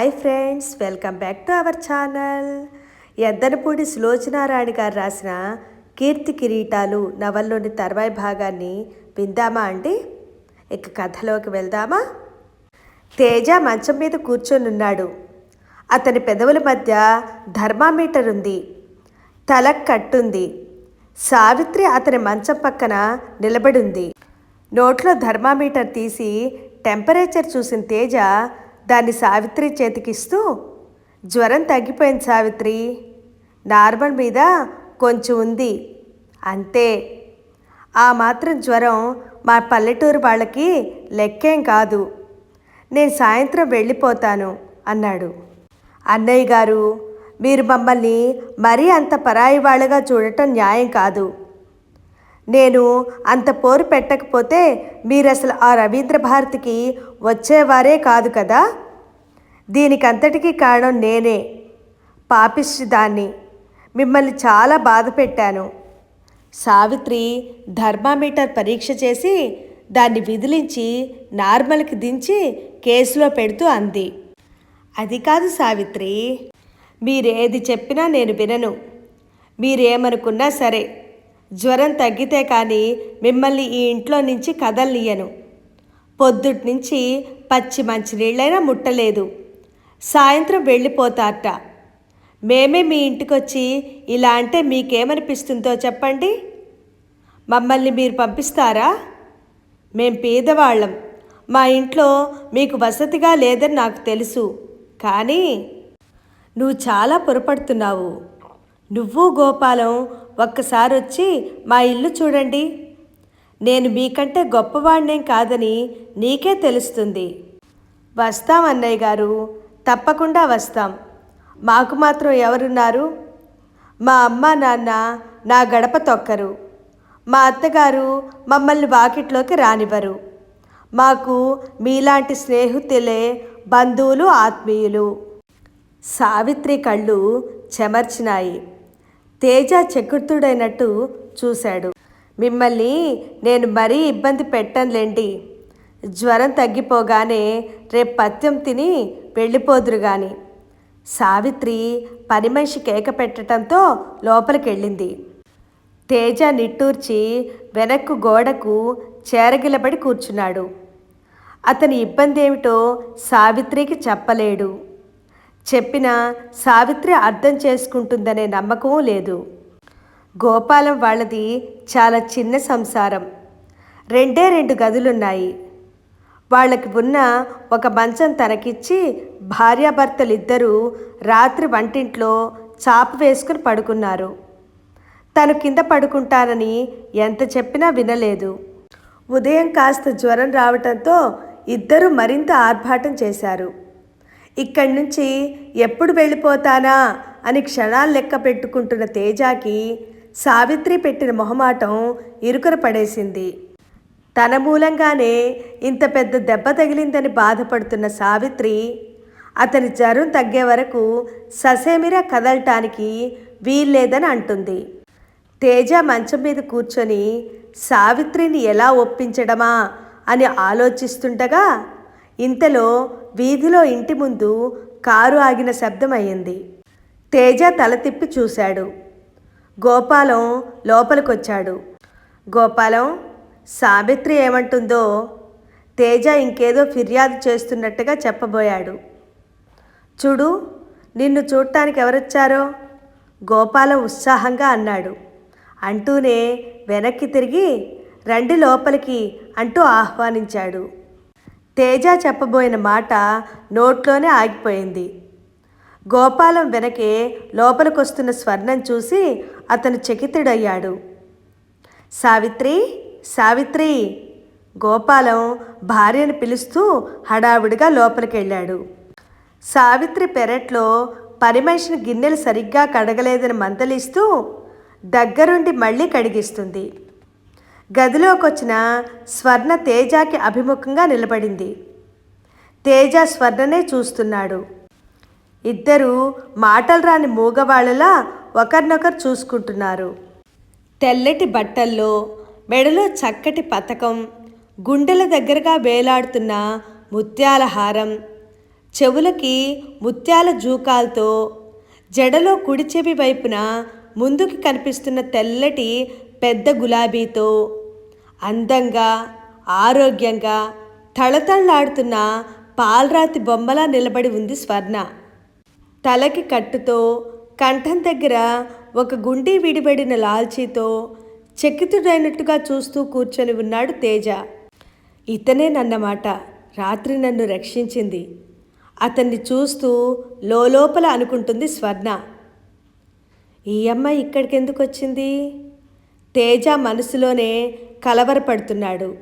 Hi friends welcome back to our channel. Yaddanapudi Sulochanarani garu రాసిన కీర్తి కిరీటాలు నవల్లోని తర్వాయి భాగాన్ని విందామా అండి? ఇక కథలోకి వెళ్దామా? తేజ మంచం మీద కూర్చొని ఉన్నాడు అతని పెదవుల మధ్య థర్మామీటర్ ఉంది. తల కట్టుంది. సావిత్రి అతని మంచం పక్కన నిలబడింది. నోట్లో థర్మామీటర్ తీసి టెంపరేచర్ చూసిన తేజ దాన్ని సావిత్రి చేతికిస్తూ జ్వరం తగ్గిపోయింది సావిత్రి నార్మల్ మీద కొంచెం ఉంది అంతే. ఆ మాత్రం జ్వరం మా పల్లెటూరు వాళ్ళకి లెక్కేం కాదు. నేను సాయంత్రం వెళ్ళిపోతాను అన్నాడు. అన్నయ్య గారు మీరు మమ్మల్ని మరీ అంత పరాయి వాళ్ళగా చూడటం న్యాయం కాదు. నేను అంత పోరు పెట్టకపోతే మీరు అసలు ఆ రవీంద్ర భారతికి వచ్చేవారే కాదు కదా? దీనికంతటికీ కారణం నేనే. పాపిష్టి దాన్ని. మిమ్మల్ని చాలా బాధ పెట్టాను. సావిత్రి థర్మామీటర్ పరీక్ష చేసి దాన్ని విదిలించి నార్మల్కి దించి కేసులో పెడుతూ అంది. అది కాదు సావిత్రి. మీరేది చెప్పినా నేను వినను. మీరేమనుకున్నా సరే. జ్వరం తగ్గితే కానీ మిమ్మల్ని ఈ ఇంట్లో నుంచి కదలనియను. పొద్దుటి నుంచి పచ్చి మంచినీళ్ళైనా ముట్టలేదు. సాయంత్రం వెళ్ళిపోతారట. మేమే మీ ఇంటికొచ్చి ఇలా అంటే మీకేమనిపిస్తుందో చెప్పండి. మమ్మల్ని మీరు పంపిస్తారా? మేం పేదవాళ్ళం. మా ఇంట్లో మీకు వసతిగా లేదని నాకు తెలుసు. కానీ నువ్వు చాలా పొరపడుతున్నావు. నువ్వు గోపాలం ఒక్కసారి వచ్చి మా ఇల్లు చూడండి. నేను మీకంటే గొప్పవాడినేం కాదని నీకే తెలుస్తుంది. వస్తాం అన్నయ్య గారు తప్పకుండా వస్తాం. మాకు మాత్రం ఎవరున్నారు? మా అమ్మ నాన్న నా గడప తొక్కరు. మా అత్తగారు మమ్మల్ని వాకిట్లోకి రానివ్వరు. మాకు మీలాంటి స్నేహితులే బంధువులు ఆత్మీయులు. సావిత్రి కళ్ళు చెమర్చినాయి. తేజ చకుర్తుడైనట్టు చూశాడు. మిమ్మల్ని నేను మరీ ఇబ్బంది పెట్టనులేండి. జ్వరం తగ్గిపోగానే రేపు పత్యం తిని వెళ్ళిపోదురు గాని. సావిత్రి పని మనిషి కేక పెట్టడంతో లోపలికెళ్ళింది. తేజ నిట్టూర్చి వెనక్కు గోడకు చేరగిలబడి కూర్చున్నాడు. అతని ఇబ్బంది ఏమిటో సావిత్రికి చెప్పలేడు. చెప్పినా సావిత్రి అర్థం చేసుకుంటుందనే నమ్మకం లేదు. గోపాలం వాళ్ళది చాలా చిన్న సంసారం. రెండే రెండు గదులున్నాయి. వాళ్ళకి ఉన్న ఒక మంచం తనకిచ్చి భార్యాభర్తలిద్దరూ రాత్రి వంటింట్లో చాప వేసుకుని పడుకున్నారు. తను కింద పడుకుంటానని ఎంత చెప్పినా వినలేదు. ఉదయం కాస్త జ్వరం రావటంతో ఇద్దరు మరింత ఆర్భాటం చేశారు. ఇక్కడి నుంచి ఎప్పుడు వెళ్ళిపోతానా అని క్షణాలు లెక్క పెట్టుకుంటున్న తేజాకి సావిత్రి పెట్టిన మొహమాటం ఇరుకర పడేసింది. తన మూలంగానే ఇంత పెద్ద దెబ్బ తగిలిందని బాధపడుతున్న సావిత్రి అతని జ్వరం తగ్గే వరకు ససేమిరా కదలటానికి వీల్లేదని అంటుంది. తేజ మంచం మీద కూర్చొని సావిత్రిని ఎలా ఒప్పించడమా అని ఆలోచిస్తుండగా ఇంతలో వీధిలో ఇంటి ముందు కారు ఆగిన శబ్దం అయ్యింది. తేజ తల తిప్పి చూశాడు. గోపాలం లోపలికొచ్చాడు. గోపాలం సావిత్రి ఏమంటుందో తేజ ఇంకేదో ఫిర్యాదు చేస్తున్నట్టుగా చెప్పబోయాడు. చూడు నిన్ను చూడటానికి ఎవరొచ్చారో? గోపాలం ఉత్సాహంగా అన్నాడు. అంటూనే వెనక్కి తిరిగి రండి లోపలికి అంటూ ఆహ్వానించాడు. తేజ చెప్పబోయిన మాట నోట్లోనే ఆగిపోయింది. గోపాలం వెనకే లోపలికొస్తున్న స్వర్ణం చూసి అతను చకితుడయ్యాడు. సావిత్రి సావిత్రి గోపాలం భార్యను పిలుస్తూ హడావుడిగా లోపలికెళ్ళాడు. సావిత్రి పెరట్లో పని మనిషిని గిన్నెలు సరిగ్గా కడగలేదని మందలిస్తూ దగ్గరుండి మళ్ళీ కడిగిస్తుంది. గదిలోకొచ్చిన స్వర్ణ తేజాకి అభిముఖంగా నిలబడింది. తేజ స్వర్ణనే చూస్తున్నాడు. ఇద్దరు మాటలు రాని మూగవాళ్ళలా ఒకరినొకరు చూసుకుంటున్నారు. తెల్లటి బట్టల్లో మెడలో చక్కటి పతకం గుండెల దగ్గరగా వేలాడుతున్న ముత్యాల హారం చెవులకి ముత్యాల జూకాలతో జడలో కుడి చెవి వైపున ముందుకి కనిపిస్తున్న తెల్లటి పెద్ద గులాబీతో అందంగా ఆరోగ్యంగా తళతళలాడుతున్న పాలరాతి బొమ్మలా నిలబడి ఉంది స్వర్ణ. తలకి కట్టుతో కంఠం దగ్గర ఒక గుండి విడిబడిన లాల్చీతో చెక్కితుడైనట్టుగా చూస్తూ కూర్చొని ఉన్నాడు తేజ. ఇతనే నన్నమాట రాత్రి నన్ను రక్షించింది. అతన్ని చూస్తూ లోపల అనుకుంటుంది స్వర్ణ. ఈ అమ్మాయి ఇక్కడికి ఎందుకు వచ్చింది తేజ మనసులోనే కలవరపడుతున్నాడు.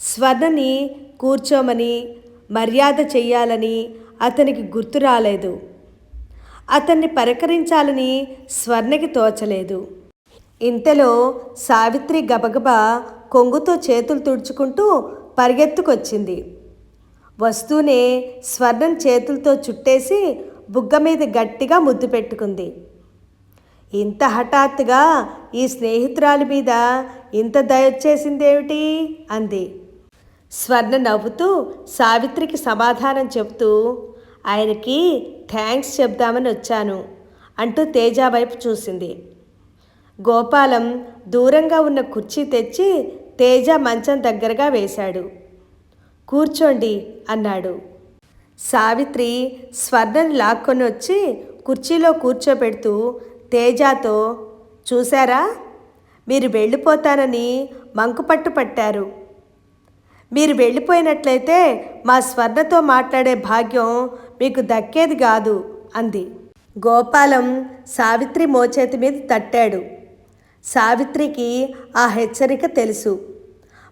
స్వర్ణని కూర్చోమని మర్యాద చెయ్యాలని అతనికి గుర్తు రాలేదు. అతన్ని పరకరించాలని స్వర్ణకి తోచలేదు. ఇంతలో సావిత్రి గబగబా కొంగుతో చేతులు తుడుచుకుంటూ పరిగెత్తుకొచ్చింది. వస్తూనే స్వర్ణం చేతులతో చుట్టేసి బుగ్గ మీద గట్టిగా ముద్దు పెట్టుకుంది. ఇంత హఠాత్తుగా ఈ స్నేహితురాలి మీద ఇంత దయొచ్చేసిందేమిటి అంది. స్వర్ణ నవ్వుతూ సావిత్రికి సమాధానం చెబుతూ ఆయనకి థ్యాంక్స్ చెప్దామని వచ్చాను అంటూ తేజ వైపు చూసింది. గోపాలం దూరంగా ఉన్న కుర్చీ తెచ్చి తేజ మంచం దగ్గరగా వేశాడు. కూర్చోండి అన్నాడు. సావిత్రి స్వర్ణని లాక్కొని వచ్చి కుర్చీలో కూర్చోబెడుతూ తేజాతో చూశారా? మీరు వెళ్ళిపోతానని మంకుపట్టు పట్టారు. మీరు వెళ్ళిపోయినట్లయితే మా స్వర్ణతో మాట్లాడే భాగ్యం మీకు దక్కేది కాదు అంది. గోపాలం సావిత్రి మోచేతి మీద తట్టాడు. సావిత్రికి ఆ హెచ్చరిక తెలుసు.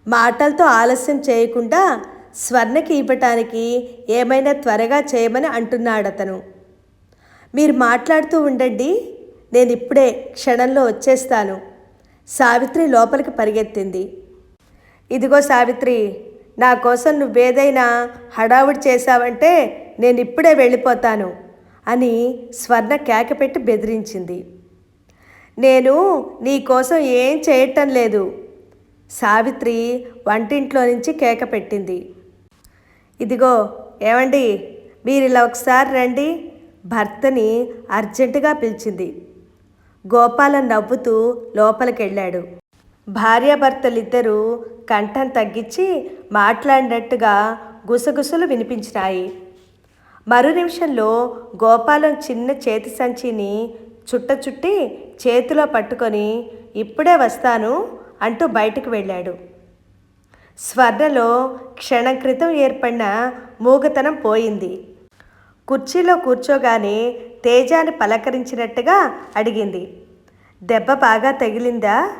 మాటలతో ఆలస్యం చేయకుండా స్వర్ణకి ఇవ్వటానికి ఏమైనా త్వరగా చేయమని అంటున్నాడతను. మీరు మాట్లాడుతూ ఉండండి. నేను ఇప్పుడే క్షణంలో వచ్చేస్తాను. సావిత్రి లోపలికి పరిగెత్తింది. ఇదిగో సావిత్రి నా కోసం నువ్వేదైనా హడావుడి చేశావంటే నేను ఇప్పుడే వెళ్ళిపోతాను అని స్వర్ణ కేకపెట్టి బెదిరించింది. నేను నీ కోసం ఏం చేయటం లేదు సావిత్రి వంటింట్లో నుంచి కేక పెట్టింది ఇదిగో ఏమండి మీరు ఇలా ఒకసారి రండి. భర్తని అర్జెంటుగా పిలిచింది. గోపాలం నవ్వుతూ లోపలికి వెళ్ళాడు భార్యాభర్తలిద్దరూ కంఠం తగ్గించి మాట్లాడినట్టుగా గుసగుసలు వినిపించినాయి. మరు నిమిషంలో గోపాలం చిన్న చేతి సంచిని చుట్ట చుట్టి చేతిలో పట్టుకొని ఇప్పుడే వస్తాను అంటూ బయటకు వెళ్ళాడు. స్వర్ణలో క్షణం క్రితం ఏర్పడిన మూగతనం పోయింది. కుర్చీలో కూర్చోగానే తేజాన్ని పలకరించినట్టుగా అడిగింది. దెబ్బ బాగా తగిలిందా?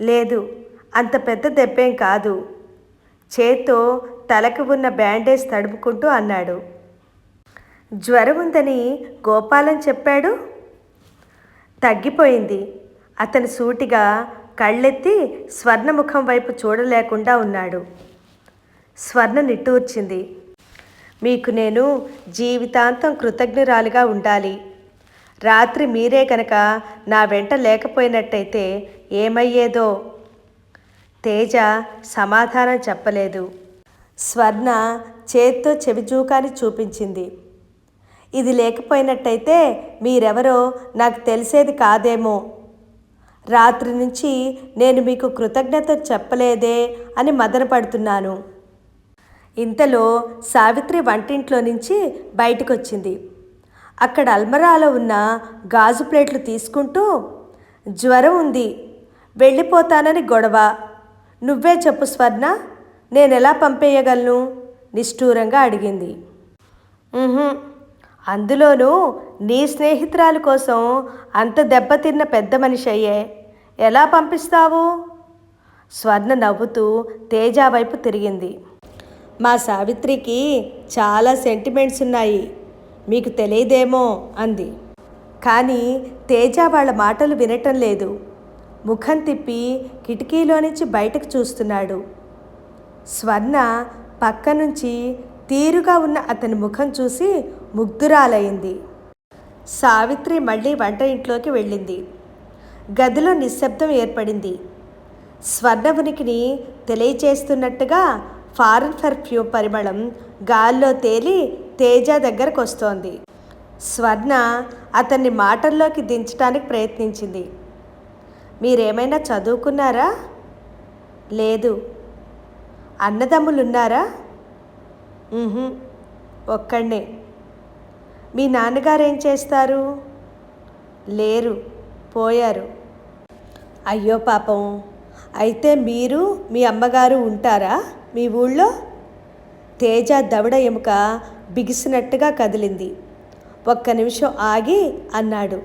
లేదు అంత పెద్ద దెబ్బేం కాదు. చేత్తో తలకు ఉన్న బ్యాండేజ్ తడుపుకుంటూ అన్నాడు. జ్వరం ఉందని గోపాలం చెప్పాడు? తగ్గిపోయింది. అతను సూటిగా కళ్ళెత్తి స్వర్ణముఖం వైపు చూడలేకుండా ఉన్నాడు. స్వర్ణ నిట్టూర్చింది. మీకు నేను జీవితాంతం కృతజ్ఞురాలిగా ఉండాలి. రాత్రి మీరే కనుక నా వెంట లేకపోయినట్టయితే ఏమయ్యేదో? తేజ సమాధానం చెప్పలేదు. స్వర్ణ చేత్తో చెవిచూకాని చూపించింది. ఇది లేకపోయినట్టయితే మీరెవరో నాకు తెలిసేది కాదేమో. రాత్రి నుంచి నేను మీకు కృతజ్ఞత చెప్పలేదే అని మదనపడుతున్నాను. ఇంతలో సావిత్రి వంటింట్లో నుంచి బయటకొచ్చింది. అక్కడ అల్మరాలో ఉన్న గాజు ప్లేట్లు తీసుకుంటూ జ్వరం ఉంది వెళ్ళిపోతానని గొడవ. నువ్వే చెప్పు స్వర్ణ నేను ఎలా పంపేయగలను? నిష్ఠూరంగా అడిగింది. అందులోనూ నీ స్నేహితురాలు కోసం అంత దెబ్బతిన్న పెద్ద మనిషి అయ్యే ఎలా పంపిస్తావు? స్వర్ణ నవ్వుతూ తేజ వైపు తిరిగింది. మా సావిత్రికి చాలా సెంటిమెంట్స్ ఉన్నాయి. మీకు తెలియదేమో అంది. కానీ తేజ వాళ్ళ మాటలు వినటం లేదు. ముఖం తిప్పి కిటికీలో నుంచి బయటకు చూస్తున్నాడు. స్వర్ణ పక్క నుంచి తీరుగా ఉన్న అతని ముఖం చూసి ముగ్ధురాలైంది. సావిత్రి మళ్ళీ వంట ఇంట్లోకి వెళ్ళింది. గదిలో నిశ్శబ్దం ఏర్పడింది. స్వర్ణ ఉనికిని తెలియచేస్తున్నట్టుగా ఫారెన్ పర్ఫ్యూమ్ పరిమళం గాల్లో తేలి తేజ దగ్గరకు వస్తోంది స్వర్ణ అతన్ని మాటల్లోకి దించడానికి ప్రయత్నించింది. మీరేమైనా చదువుకున్నారా? లేదు. అన్నదమ్ములున్నారా? ఒక్కడే మీ నాన్నగారు ఏం చేస్తారు? లేరు పోయారు. అయ్యో పాపం అయితే మీరు మీ అమ్మగారు ఉంటారా? మీ ఊళ్ళో? తేజ దవడ ఎముక బిగిసినట్టుగా కదిలింది. ఒక్క నిమిషం ఆగి అన్నాడు.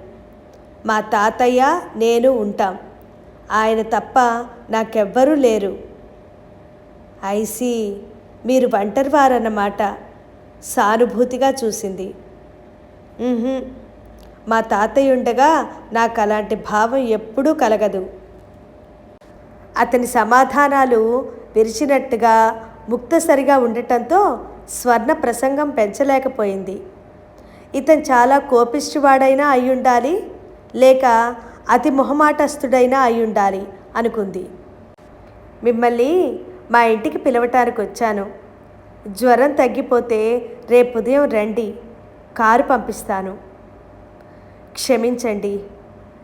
మా తాతయ్య నేను ఉంటాం. ఆయన తప్ప నాకెవ్వరూ లేరు. ఐసి మీరు ఒంటరివారన్నమాట సానుభూతిగా చూసింది. మా తాతయ్య ఉండగా నాకు అలాంటి భావం ఎప్పుడూ కలగదు. అతని సమాధానాలు విరిచినట్టుగా ముక్తసరిగా ఉండటంతో స్వర్ణ ప్రసంగం పెంచలేకపోయింది. ఇతను చాలా కోపిష్టివాడైనా అయి ఉండాలి లేక అతి మొహమాటస్థుడైనా అయి ఉండాలి అనుకుంది. మిమ్మల్ని మా ఇంటికి పిలవటానికి వచ్చాను జ్వరం తగ్గిపోతే రేపు ఉదయం రండి కారు పంపిస్తాను. క్షమించండి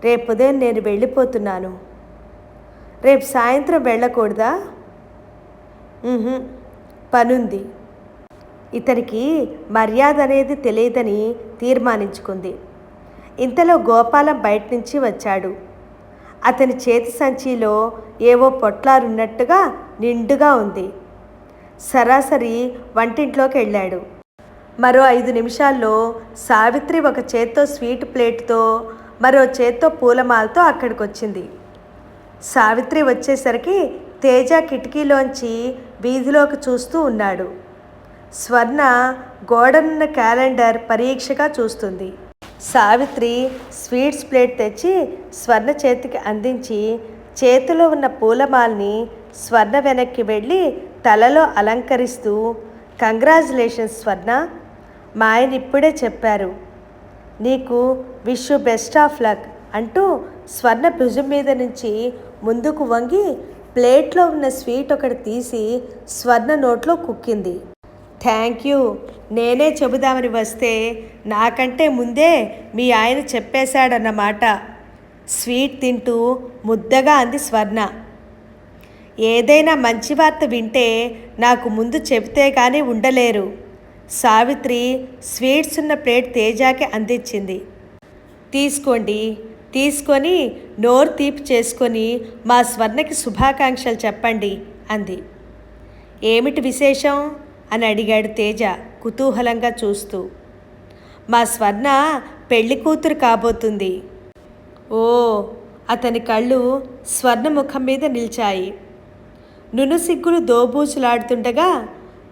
రేపు ఉదయం నేను వెళ్ళిపోతున్నాను. రేపు సాయంత్రం వెళ్ళకూడదా? పనుంది. ఇతనికి మర్యాద అనేది తెలియదని తీర్మానించుకుంది. ఇంతలో గోపాలం బయట నుంచి వచ్చాడు. అతని చేతి సంచిలో ఏవో పొట్లాలున్నట్టుగా నిండుగా ఉంది. సరాసరి వంటింట్లోకి వెళ్ళాడు. మరో ఐదు నిమిషాల్లో సావిత్రి ఒక చేత్తో స్వీట్ ప్లేట్తో మరో చేత్తో పూలమాలతో అక్కడికి వచ్చింది సావిత్రి వచ్చేసరికి తేజ కిటికీలోంచి వీధిలోకి చూస్తూ ఉన్నాడు. స్వర్ణ గోడనున్న క్యాలెండర్ పరీక్షగా చూస్తుంది. సావిత్రి స్వీట్స్ ప్లేట్ తెచ్చి స్వర్ణ చేతికి అందించి చేతిలో ఉన్న పూలమాల్ని స్వర్ణ వెనక్కి వెళ్ళి తలలో అలంకరిస్తూ కంగ్రాచులేషన్స్ స్వర్ణ మా ఆయన ఇప్పుడే చెప్పారు. నీకు విష్ బెస్ట్ ఆఫ్ లక్ అంటూ స్వర్ణ భుజం మీద నుంచి ముందుకు వంగి ప్లేట్లో ఉన్న స్వీట్ ఒకటి తీసి స్వర్ణ నోట్లో కుక్కింది. Thank you. నేనే చెబుదామని వస్తే నాకంటే ముందే మీ ఆయన చెప్పేశాడన్నమాట. స్వీట్ తింటూ ముద్దగా అంది స్వర్ణ. ఏదైనా మంచి వార్త వింటే నాకు ముందు చెబితే కానీ ఉండలేరు. సావిత్రి స్వీట్స్ ఉన్న ప్లేట్ తేజాకి అందించింది. తీసుకోండి. తీసుకొని నోరు తీపి చేసుకొని మా స్వర్ణకి శుభాకాంక్షలు చెప్పండి అంది. ఏమిటి విశేషం? అని అడిగాడు తేజ కుతూహలంగా చూస్తూ. మా స్వర్ణ పెళ్ళి కూతురు కాబోతుంది. ఓ అతని కళ్ళు స్వర్ణ ముఖం మీద నిలిచాయి. నునుసిగ్గులు దోబూచులాడుతుండగా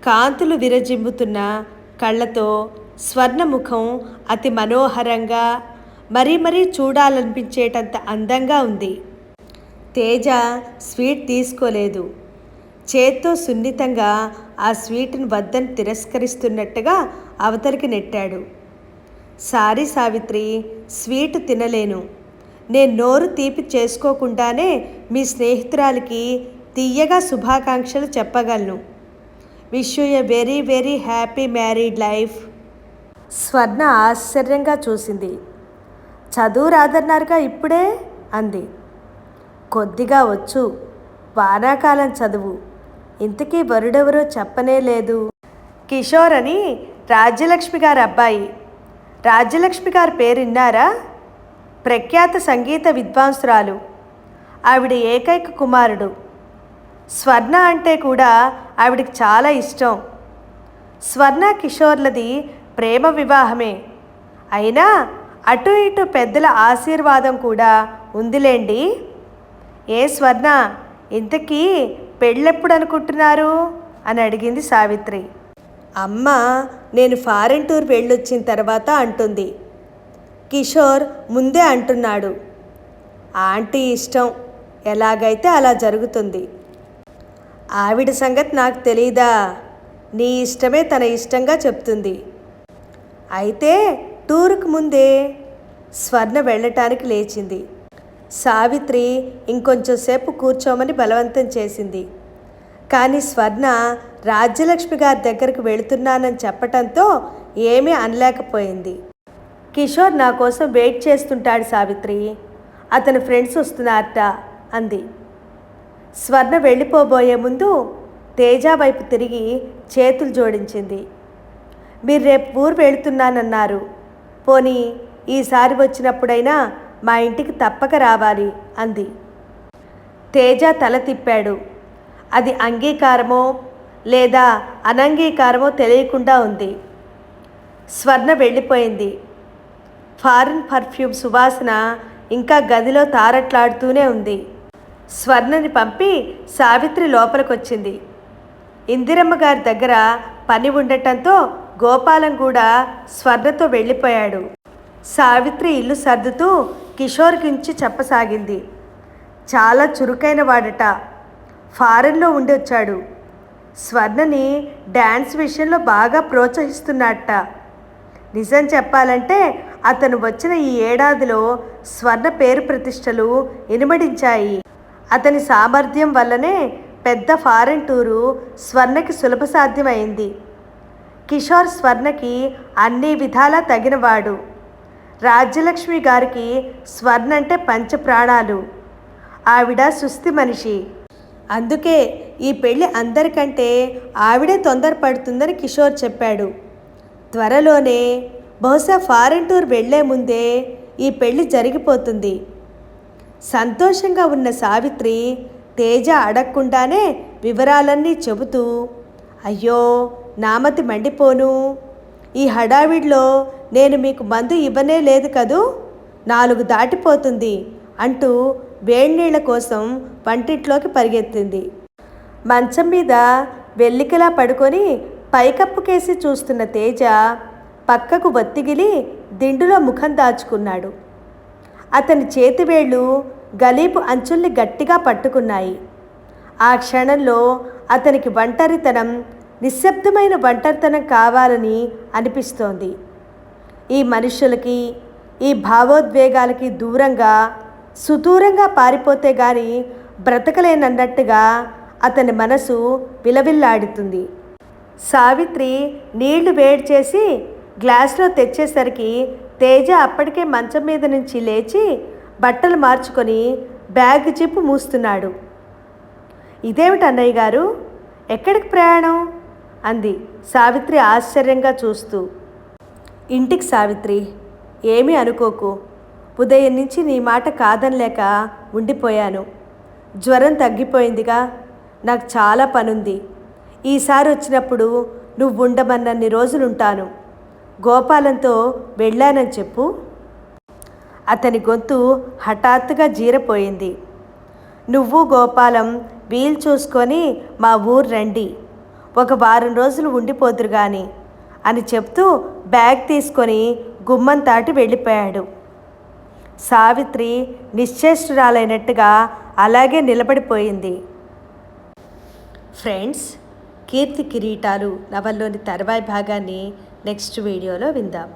కాంతులు విరజిమ్ముతున్న కళ్ళతో స్వర్ణముఖం అతి మనోహరంగా మరీ మరీ చూడాలనిపించేటంత అందంగా ఉంది. తేజ స్వీట్ తీసుకోలేదు. చేత్తో సున్నితంగా ఆ స్వీట్ను వద్దని తిరస్కరిస్తున్నట్టుగా అవతలికి నెట్టాడు. సారీ సావిత్రి స్వీట్ తినలేను. నేను నోరు తీపి చేసుకోకుండానే మీ స్నేహితురాలికి తీయగా శుభాకాంక్షలు చెప్పగలను. Wish you a very very happy married life. Swarna ఆశ్చర్యంగా చూసింది. చదువు రాదన్నారుగా ఇప్పుడే? అంది. కొద్దిగా వచ్చు. వానాకాలం చదువు. ఇంతకీ వరుడెవరో చెప్పనే లేదు. కిషోర్ అని రాజ్యలక్ష్మి గారి అబ్బాయి. రాజ్యలక్ష్మి గారి పేరు విన్నారా ప్రఖ్యాత సంగీత విద్వాంసురాలు. ఆవిడ ఏకైక కుమారుడు. స్వర్ణ అంటే కూడా ఆవిడకి చాలా ఇష్టం. స్వర్ణ కిషోర్లది ప్రేమ వివాహమే. అయినా అటు ఇటు పెద్దల ఆశీర్వాదం కూడా ఉందిలేండి. ఏ స్వర్ణ ఇంతకీ పెళ్ళెప్పుడు అనుకుంటున్నారు? అని అడిగింది సావిత్రి. అమ్మ నేను ఫారెన్ టూర్ వెళ్ళొచ్చిన తర్వాత అంటుంది. కిషోర్ ముందే అంటున్నాడు. ఆంటీ ఇష్టం ఎలాగైతే అలా జరుగుతుంది. ఆవిడ సంగతి నాకు తెలీదా? నీ ఇష్టమే తన ఇష్టంగా చెప్తుంది. అయితే టూర్కు ముందే స్వర్ణ వెళ్ళటానికి లేచింది. సావిత్రి ఇంకొంచెం సేపు కూర్చోమని బలవంతం చేసింది. కానీ స్వర్ణ రాజ్యలక్ష్మి గారి దగ్గరకు వెళుతున్నానని చెప్పటంతో ఏమీ అనలేకపోయింది. కిషోర్ నా కోసం వెయిట్ చేస్తుంటాడు సావిత్రి. అతని ఫ్రెండ్స్ వస్తున్నారట అంది. స్వర్ణ వెళ్ళిపోబోయే ముందు తేజ వైపు తిరిగి చేతులు జోడించింది. మీరు రేపు ఊరు వెళుతున్నానన్నారు. పోనీ ఈసారి వచ్చినప్పుడైనా మా ఇంటికి తప్పక రావాలి అంది. తేజ తల తిప్పాడు. అది అంగీకారమో లేదా అనంగీకారమో తెలియకుండా ఉంది. స్వర్ణ వెళ్ళిపోయింది. ఫారిన్ పర్ఫ్యూమ్ సువాసన ఇంకా గదిలో తారట్లాడుతూనే ఉంది. స్వర్ణని పంపి సావిత్రి లోపలికొచ్చింది. ఇందిరమ్మ గారి దగ్గర పని ఉండటంతో గోపాలం కూడా స్వర్ణతో వెళ్ళిపోయాడు. సావిత్రి ఇల్లు సర్దుతూ కిషోర్ గురించి చెప్పసాగింది. చాలా చురుకైన వాడట ఫారెన్లో ఉండి వచ్చాడు స్వర్ణని డ్యాన్స్ విషయంలో బాగా ప్రోత్సహిస్తున్నట్ట నిజం చెప్పాలంటే అతను వచ్చిన ఈ ఏడాదిలో స్వర్ణ పేరు ప్రతిష్టలు ఇనుమడించాయి అతని సామర్థ్యం వల్లనే పెద్ద ఫారెన్ టూరు స్వర్ణకి సులభ సాధ్యమైంది. కిషోర్ స్వర్ణకి అన్ని విధాలా తగినవాడు. రాజ్యలక్ష్మి గారికి స్వర్ణ అంటే పంచప్రాణాలు. ఆవిడ సుస్థి మనిషి. అందుకే ఈ పెళ్ళి అందరికంటే ఆవిడే తొందరపడుతుందని కిషోర్ చెప్పాడు. త్వరలోనే బహుశా ఫారెన్ టూర్ వెళ్ళే ముందే ఈ పెళ్ళి జరిగిపోతుంది. సంతోషంగా ఉన్న సావిత్రి తేజ అడగకుండానే వివరాలన్నీ చెబుతూ అయ్యో నామతి మండిపోను. ఈ హడావిడిలో నేను మీకు మందు ఇవ్వనే లేదు కదూ? నాలుగు దాటిపోతుంది అంటూ వేడినీళ్ళ కోసం వంటింట్లోకి పరిగెత్తింది. మంచం మీద వెల్లికలా పడుకొని పైకప్పుకేసి చూస్తున్న తేజ పక్కకు వత్తిగిలి దిండులో ముఖం దాచుకున్నాడు. అతని చేతివేళ్ళు గలీపు అంచుల్ని గట్టిగా పట్టుకున్నాయి. ఆ క్షణంలో అతనికి ఒంటరితనం నిశ్శబ్దమైన ఒంటరితనం కావాలని అనిపిస్తోంది. ఈ మనుషులకి ఈ భావోద్వేగాలకి దూరంగా సుదూరంగా పారిపోతే గాని బ్రతకలేనన్నట్టుగా అతని మనసు విలవిల్లాడుతుంది. సావిత్రి నీళ్ళు వేడి చేసి గ్లాస్లో తెచ్చేసరికి తేజ అప్పటికే మంచం మీద నుంచి లేచి బట్టలు మార్చుకొని బ్యాగ్ జిప్పు మూస్తున్నాడు. ఇదేమిటి అన్నయ్య గారు? ఎక్కడికి ప్రయాణం? అంది. సావిత్రి ఆశ్చర్యంగా చూస్తూ ఇంటికి సావిత్రి ఏమీ అనుకోకు. ఉదయం నుంచి నీ మాట కాదనలేక ఉండిపోయాను. జ్వరం తగ్గిపోయిందిగా. నాకు చాలా పనుంది. ఈసారి వచ్చినప్పుడు నువ్వు ఉండమన్నన్ని రోజులుంటాను. గోపాలంతో వెళ్ళానని చెప్పు. అతని గొంతు హఠాత్తుగా జీరపోయింది. నువ్వు గోపాలం వీలు చూసుకొని మా ఊరు రండి. ఒక వారం రోజులు ఉండిపోదురు గాని అని చెప్తూ బ్యాగ్ తీసుకొని గుమ్మం తాటి వెళ్ళిపోయాడు. సావిత్రి నిశ్చేష్టురాలైనట్టుగా అలాగే నిలబడిపోయింది. ఫ్రెండ్స్ కీర్తి కిరీటాలు నవల్లోని తర్వాయి భాగాన్ని నెక్స్ట్ వీడియోలో విందాం.